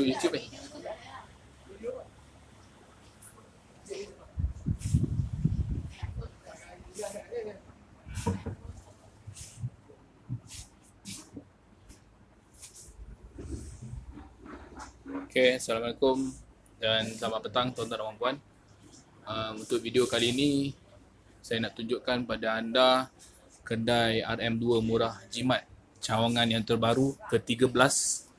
Masuk YouTube. Okay, Assalamualaikum dan selamat petang tuan-tuan dan puan uh, Untuk video kali ini saya nak tunjukkan pada anda kedai RM2 murah jimat cawangan yang terbaru ke-13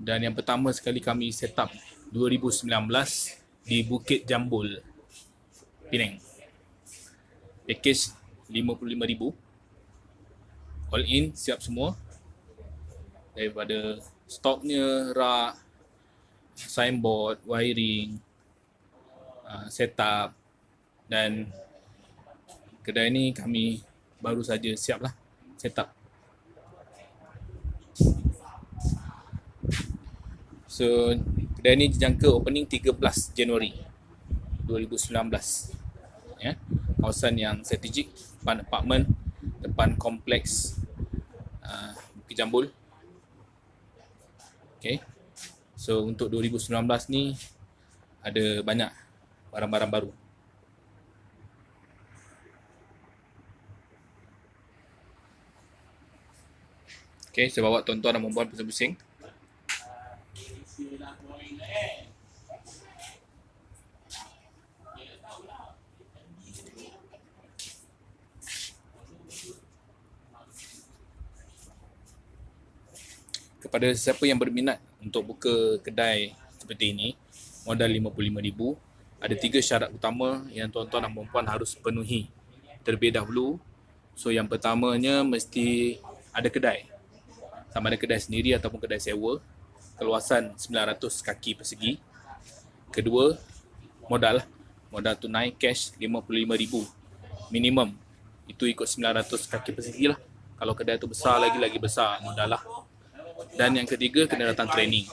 dan yang pertama sekali kami set up 2019 di Bukit Jambul Penang. Package 55,000 all in siap semua. Daripada stoknya, rak, signboard, wiring, uh, setup dan kedai ni kami baru saja siap lah setup. So kedai ni dijangka opening 13 Januari 2019. Ya. Kawasan yang strategik, depan apartment, depan kompleks uh, Bukit Jambul. Okay. So untuk 2019 ni ada banyak barang-barang baru. Okay, saya bawa tuan-tuan dan perempuan pusing-pusing. Kepada siapa yang berminat untuk buka kedai seperti ini modal RM55,000 ada tiga syarat utama yang tuan-tuan dan puan harus penuhi terlebih dahulu. So yang pertamanya mesti ada kedai. Sama ada kedai sendiri ataupun kedai sewa keluasan 900 kaki persegi. Kedua modal. Modal tunai cash RM55,000 minimum itu ikut 900 kaki persegi lah. Kalau kedai tu besar lagi lagi besar modal lah. Dan yang ketiga kena datang training.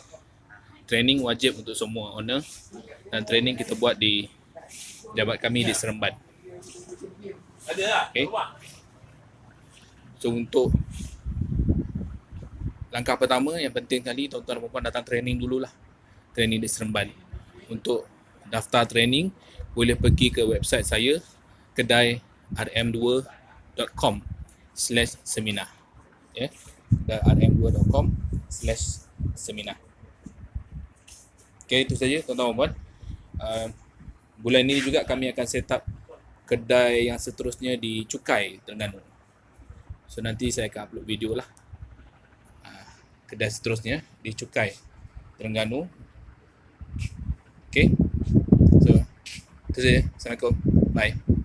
Training wajib untuk semua owner. Dan training kita buat di jabat kami di Seremban. Okay. So untuk langkah pertama yang penting kali tuan-tuan dan puan datang training dululah. Training di Seremban. Untuk daftar training boleh pergi ke website saya kedai rm2.com slash seminar. Yeah rm2.com slash seminar Okay, itu saja tuan-tuan dan puan uh, Bulan ini juga kami akan set up kedai yang seterusnya di Cukai, Terengganu So nanti saya akan upload video lah Kedai seterusnya di Cukai, Terengganu. Okay, so itu saja. Assalamualaikum, bye